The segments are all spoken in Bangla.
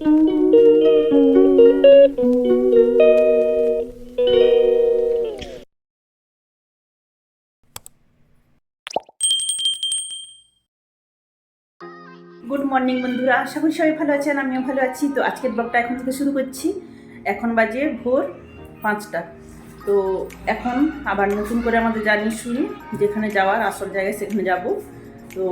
গুড মর্নিং বন্ধুরা। আশা করি সবাই ভালো আছেন, আমিও ভালো আছি। তো আজকের ব্লগটা এখন থেকে শুরু করছি। এখন বাজে ভোর পাঁচটা। তো এখন আবার নতুন করে আমাদের জার্নি শুরু। যেখানে যাওয়ার আসল জায়গায় সেখানে যাব। তো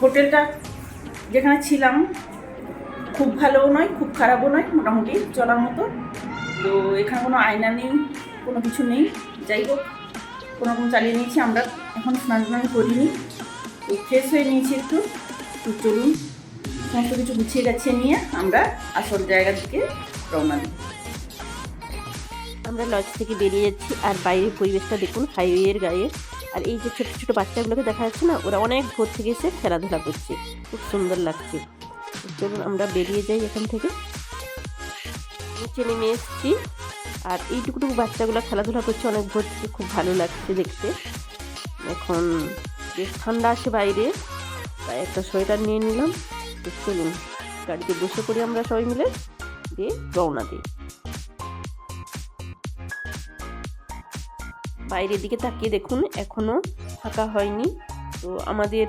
হোটেলটা যেখানে ছিলাম খুব ভালোও নয়, খুব খারাপও নয়, মোটামুটি চলার মতো। তো এখানে কোনো আয়না নেই, কোনো কিছু নেই। যাই হোক, কোনো রকম চালিয়ে নিয়েছি আমরা। এখন স্নান টান করিনি। তো ফ্রেশ হয়ে নিয়েছি একটু। তো চলুন, সমস্ত কিছু গুছিয়ে গেছে নিয়ে আমরা আসল জায়গা থেকে রওনা দিই। আমরা লজ থেকে বেরিয়ে যাচ্ছি, আর বাইরের পরিবেশটা দেখুন, হাইওয়ের গায়ে। আর এই যে ছোট ছোট বাচ্চাগুলোকে দেখা যাচ্ছে না, ওরা অনেক ভোর থেকে এসে খেলাধুলা করছে। খুব সুন্দর লাগছে। চলুন আমরা বেরিয়ে যাই এখান থেকে। নিচে নেমে এসেছি। আর এইটুকুটুকু বাচ্চাগুলো খেলাধুলা করছে, অনেক ভোর থেকে খুব ভালো লাগছে দেখতে। এখন বেশ ঠান্ডা আছে বাইরে, তাই একটা সোয়েটার নিয়ে নিলাম। চলুন, গাড়িতে বসে পড়ি আমরা সবাই মিলে, দিয়ে রওনা দিই। বাইরের দিকে তাকিয়ে দেখুন এখনও ফাঁকা হয়নি। তো আমাদের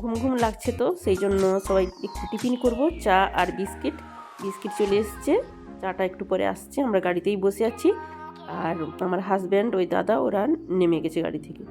ঘুম ঘুম লাগছে তো, সেই জন্য সবাই একটু টিফিন করব, চা আর বিস্কিট। বিস্কিট চলে এসছে, চাটা একটু পরে আসছে, আমরা গাড়িতেই বসে আছি। আর আমার হাজব্যান্ড ওই দাদা, ওরা নেমে গেছে গাড়ি থেকে।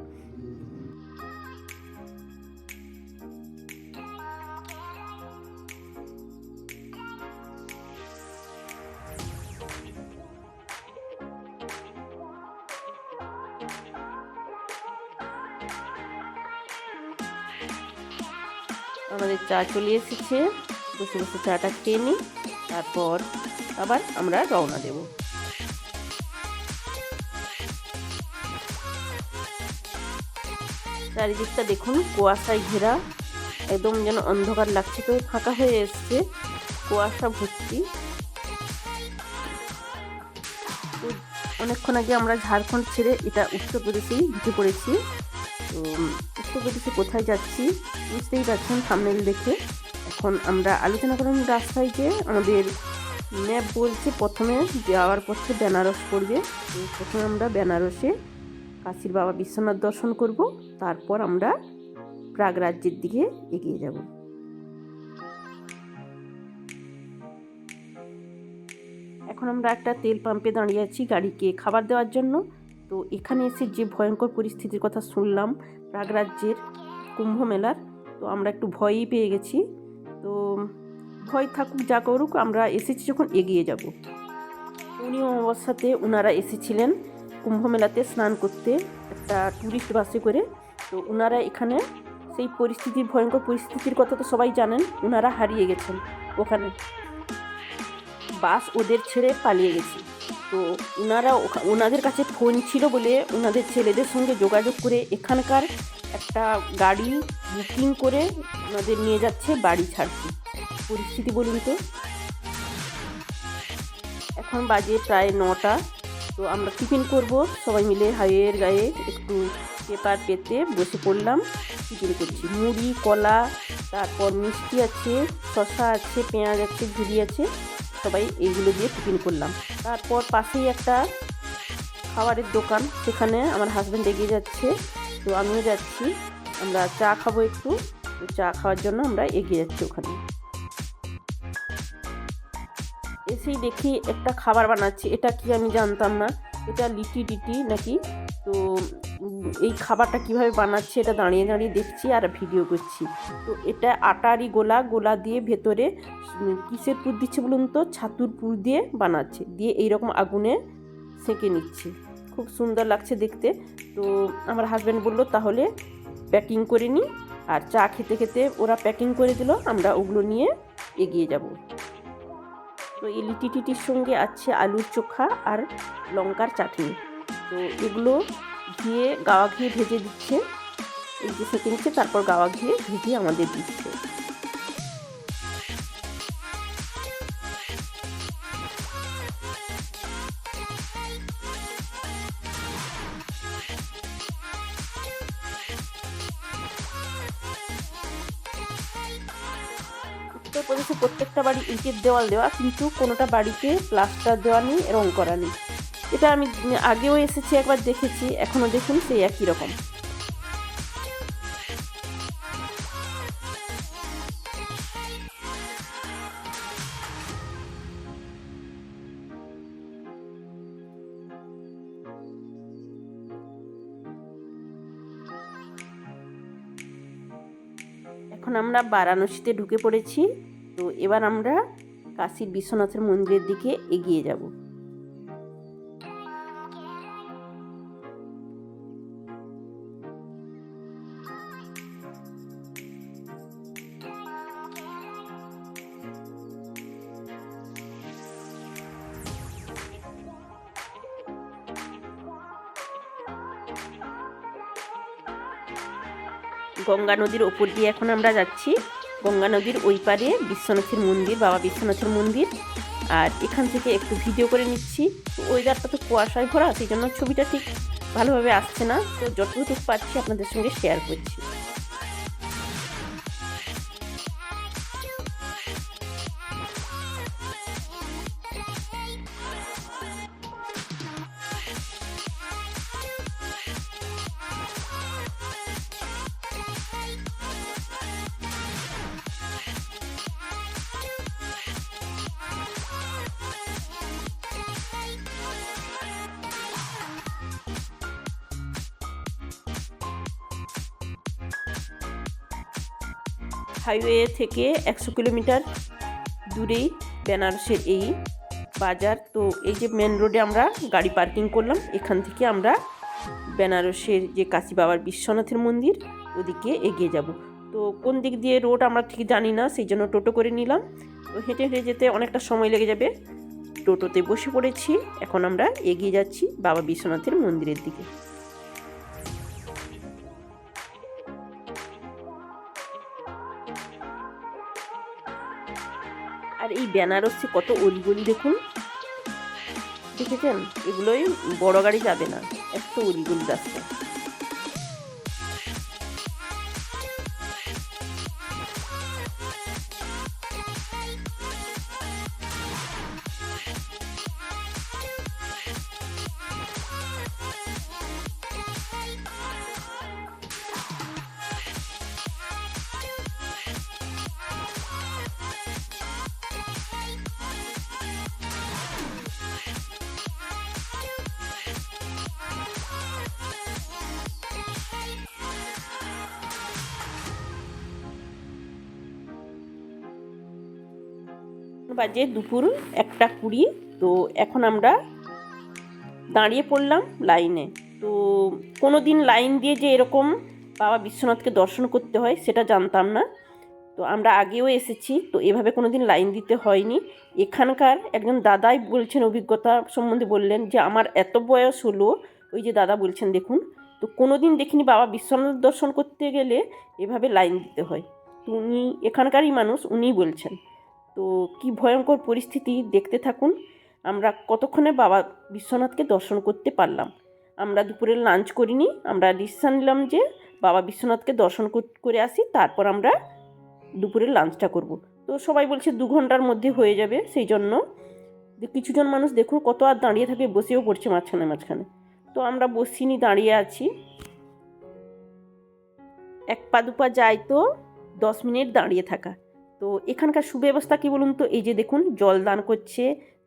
আমাদের চা চলে এসেছে। বসে বসে চাটা খেয়ে নিই, তারপর আবার আমরা রওনা দেব। চারিদিকটা দেখুন, কুয়াশায় ঘেরা। একদম যেন অন্ধকার লাগছে তো, ফাঁকা হয়ে এসছে। কুয়াশা ভর্তি। অনেকক্ষণ আগে আমরা ঝাড়খণ্ড ছেড়ে এটা উত্তরপ্রদেশেই ঢুকে পড়েছি। তো উত্তরপ্রদেশে কোথায় যাচ্ছি, বুঝতেই পারছেন সামনে দেখে। এখন আমরা আলোচনা করলাম রাস্তায় যে আমাদের ম্যাপ বলছে প্রথমে যাওয়ার পথে বেনারস পড়বে। প্রথমে আমরা বেনারসে কাশীর বাবা বিশ্বনাথ দর্শন করব। তারপর আমরা প্রাগ রাজ্যের দিকে এগিয়ে যাব। এখন আমরা একটা তেল পাম্পে দাঁড়িয়ে আছি গাড়িকে খাবার দেওয়ার জন্য। তো এখানে এসে যে ভয়ঙ্কর পরিস্থিতির কথা শুনলাম, প্রাগরাজ্যের কুম্ভ মেলার, তো আমরা একটু ভয়ই পেয়ে গেছি। তো ভয় থাকুক, যা করুক, আমরা এসেছি যখন এগিয়ে যাব। উনি অবস্থাতে ওনারা এসেছিলেন কুম্ভ মেলাতে স্নান করতে, একটা ট্যুরিস্ট বাসে করে। তো ওনারা এখানে সেই পরিস্থিতির, ভয়ঙ্কর পরিস্থিতির কথা তো সবাই জানেন ওনারা হারিয়ে গেছেন ওখানে। বাস ওদের ছেড়ে পালিয়ে গেছে। তো ওনারা ওনাদের কাছে ফোন ছিল বলে ওনাদের ছেলেদের সঙ্গে যোগাযোগ করে এখানকার একটা গাড়ি বুকিং করে ওনাদের নিয়ে যাচ্ছে বাড়ি ছাড়তে। পরিস্থিতি বলুন তো। এখন বাজে প্রায় নটা, তো আমরা টিফিন করব। সবাই মিলে হাইওয়ের গায়ে একটু পেপার পেতে বসে পড়লাম, টিফিন করছি। মুড়ি, কলা, তারপর মিষ্টি আছে শশা আছে, পেঁয়াজ আছে ঝুড়ি আছে। সবাই এইগুলো দিয়ে টিফিন করলাম। তারপর পাশেই একটা খাবারের দোকান, সেখানে আমার হাজব্যান্ড এগিয়ে যাচ্ছে। তো আমিও যাচ্ছি। আমরা চা খাব একটু। চা খাওয়ার জন্য আমরা এগিয়ে যাচ্ছি ওখানে। এসেই দেখি একটা খাবার বানাচ্ছি। এটা কি আমি জানতাম না। এটা লিটি ডিটি নাকি? তো এই খাবারটা কীভাবে বানাচ্ছে এটা দাঁড়িয়ে দাঁড়িয়ে দেখছি আর ভিডিও করছি। তো এটা আটারি গোলা গোলা দিয়ে ভেতরে কিসের পুর দিচ্ছে বলুন তো? ছাতুর পুর দিয়ে বানাচ্ছে। দিয়ে এইরকম আগুনে সেঁকে নিচ্ছে। খুব সুন্দর লাগছে দেখতে। তো আমার হাজব্যান্ড বলল, তাহলে প্যাকিং করে নিই আর চা খেতে খেতে ওরা প্যাকিং করে দিল, আমরা ওগুলো নিয়ে এগিয়ে যাব। তো এই লিটি টিটির সঙ্গে আছে আলুর চোখা আর লঙ্কার চাটনি। তো এগুলো ঘিয়ে গাওয়া ঘিয়ে ভেজে দিচ্ছে। এই যে সেঁকে নিচ্ছে তারপর গাওয়া ঘিয়ে ভেজে আমাদের দিচ্ছে। প্রত্যেকটা বাড়ি ইটের দেওয়াল দেওয়া, কিন্তু কোনোটা বাড়িতে প্লাস্টার দেওয়া নেই, রং করা নেই। এটা আমি আগেও এসেছি, একবার দেখেছি এখনও দেখুন, সেই একই রকম। এখন আমরা বারাণসীতে ঢুকে পড়েছি, তো এবার আমরা কাশীর বিশ্বনাথের মন্দিরের দিকে এগিয়ে যাব। গঙ্গা নদীর ওপর দিয়ে এখন আমরা যাচ্ছি। গঙ্গা নদীর ওই পারে বিশ্বনাথের মন্দির, বাবা বিশ্বনাথের মন্দির। আর এখান থেকে একটু ভিডিও করে নিচ্ছি। ওয়েদারটা তো কুয়াশায় ভরা, সেই জন্য ছবিটা ঠিক ভালোভাবে আসছে না। তো যতটুকু পারছি আপনাদের সঙ্গে শেয়ার করছি। হাইওয়ে থেকে একশো কিলোমিটার দূরেই বেনারসের এই বাজার। তো এই যে মেন রোডে আমরা গাড়ি পার্কিং করলাম, এখান থেকে আমরা বেনারসের যে কাশি বাবার বিশ্বনাথের মন্দির, ওদিকে এগিয়ে যাব। তো কোন দিক দিয়ে রোড আমরা ঠিক জানি না, সেই জন্য টোটো করে নিলাম। তো হেঁটে হেঁটে যেতে অনেকটা সময় লেগে যাবে। টোটোতে বসে পড়েছি, এখন আমরা এগিয়ে যাচ্ছি বাবা বিশ্বনাথের মন্দিরের দিকে। বেনারসে কত অলিগলি দেখুন। দেখেছেন? এগুলোই বড় গাড়ি যাবে না এত অলিগলি রাস্তা। বাজে দুপুর একটা কুড়ি, তো এখন আমরা দাঁড়িয়ে পড়লাম লাইনে। তো কোনো দিন লাইন দিয়ে যে এরকম বাবা বিশ্বনাথকে দর্শন করতে হয়, সেটা জানতাম না। তো আমরা আগেও এসেছি, তো এভাবে কোনো দিন লাইন দিতে হয়নি। এখানকার একজন দাদাই বলছেন, অভিজ্ঞতা সম্বন্ধে বললেন যে, আমার এত বয়স হলো। ওই যে দাদা বলছেন, দেখুন। তো কোনো দিন দেখিনি বাবা বিশ্বনাথ দর্শন করতে গেলে এভাবে লাইন দিতে হয়। তো উনি, এখানকারই মানুষ, উনিই বলছেন। তো কি ভয়ঙ্কর পরিস্থিতি দেখতে থাকুন। আমরা কতক্ষণে বাবা বিশ্বনাথকে দর্শন করতে পারলাম? আমরা দুপুরে লাঞ্চ করিনি, আমরা ডিসিশান নিলাম যে বাবা বিশ্বনাথকে দর্শন কর- আসি, তারপর আমরা দুপুরের লাঞ্চটা করব। তো সবাই বলছে দু ঘণ্টার মধ্যে হয়ে যাবে, সেই জন্য কিছুজন মানুষ দেখুন কত আর দাঁড়িয়ে থাকে, বসেও পড়ছে মাঝখানে মাঝখানে। তো আমরা বসিনি, দাঁড়িয়ে আছি। এক পা দুপা যাই তো দশ মিনিট দাঁড়িয়ে থাকা। তো এখানকার সুব্যবস্থা কী বলুন তো? এই যে দেখুন, জল দান করছে,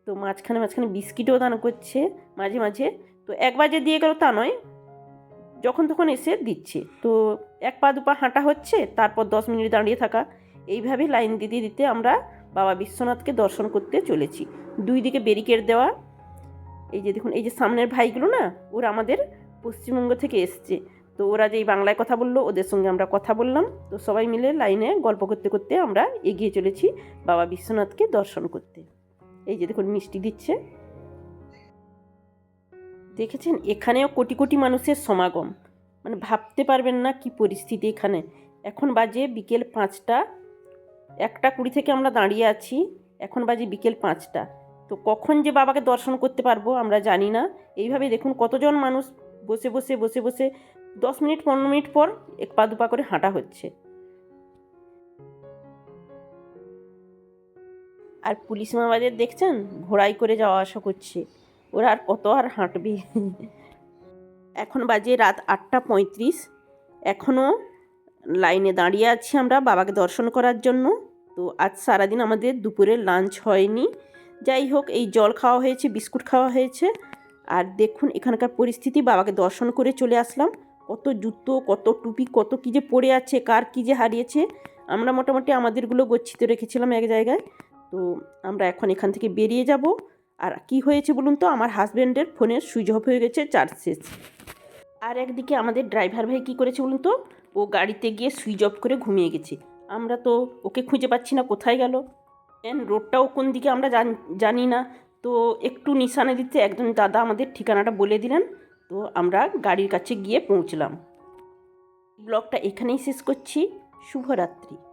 তো মাঝখানে মাঝখানে বিস্কিটও দান করছে, মাঝে মাঝে। তো একবার যে দিয়ে গেল তা নয়, যখন তখন এসে দিচ্ছে। তো এক পা দুপা হাঁটা হচ্ছে, তারপর দশ মিনিট দাঁড়িয়ে থাকা। এইভাবে লাইন দিতে দিতে আমরা বাবা বিশ্বনাথকে দর্শন করতে চলেছি। দুই দিকে ব্যারিকেড দেওয়া। এই যে দেখুন, এই যে সামনের ভাইগুলো না, ওরা আমাদের পশ্চিমবঙ্গ থেকে এসছে। তো ওরা যেই বাংলায় কথা বলল, ওদের সঙ্গে আমরা কথা বললাম। তো সবাই মিলে লাইনে গল্প করতে করতে আমরা এগিয়ে চলেছি বাবা বিশ্বনাথকে দর্শন করতে। এই যে দেখুন, মিষ্টি দিচ্ছে। দেখেছেন? এখানেও কোটি কোটি মানুষের সমাগম। মানে ভাবতে পারবেন না কি পরিস্থিতি এখানে। এখন বাজে বিকেল পাঁচটা। একটা কুড়ি থেকে আমরা দাঁড়িয়ে আছি। এখন বাজে বিকেল পাঁচটা। তো কখন যে বাবাকে দর্শন করতে পারব আমরা জানি না। এইভাবে দেখুন, কতজন মানুষ বসে বসে বসে বসে দশ মিনিট, পনেরো মিনিট পর এক পা দুপা করে হাঁটা হচ্ছে। আর পুলিশ মামাদের দেখছেন? ঘোড়াই করে যাওয়া আসা করছে। ওরা আর কত আর হাঁটবে? এখন বাজে রাত আটটা পঁয়ত্রিশ। এখনও লাইনে দাঁড়িয়ে আছি আমরা বাবাকে দর্শন করার জন্য। তো আজ সারাদিন আমাদের দুপুরে লাঞ্চ হয়নি। যাই হোক, এই জল খাওয়া হয়েছে, বিস্কুট খাওয়া হয়েছে। আর দেখুন, এখানকার পরিস্থিতি। বাবাকে দর্শন করে চলে আসলাম। কত জুতো, কত টুপি, কত কী যে পড়ে আছে, কার কী যে হারিয়েছে, আমরা মোটামুটি আমাদেরগুলো গচ্ছিত রেখেছিলাম এক জায়গায়। তো আমরা এখন এখান থেকে বেরিয়ে যাব। আর কি হয়েছে বলুন তো, আমার হাজব্যান্ডের ফোনের সুইচ অফ হয়ে গেছে, চার্জ শেষ। আর একদিকে আমাদের ড্রাইভার ভাই কী করেছে বলুন তো, ও গাড়িতে গিয়ে সুইচ অফ করে ঘুমিয়ে গেছে। আমরা তো ওকে খুঁজে পাচ্ছি না, কোথায় গেল? এন রোডটাও কোন দিকে আমরা জান- না। তো একটু নিশানা দিতে একজন দাদা আমাদের ঠিকানাটা বলে দিলেন। তো আমরা গাড়ির কাছে গিয়ে পৌঁছলাম। ব্লগটা এখানেই শেষ করছি। শুভরাত্রি।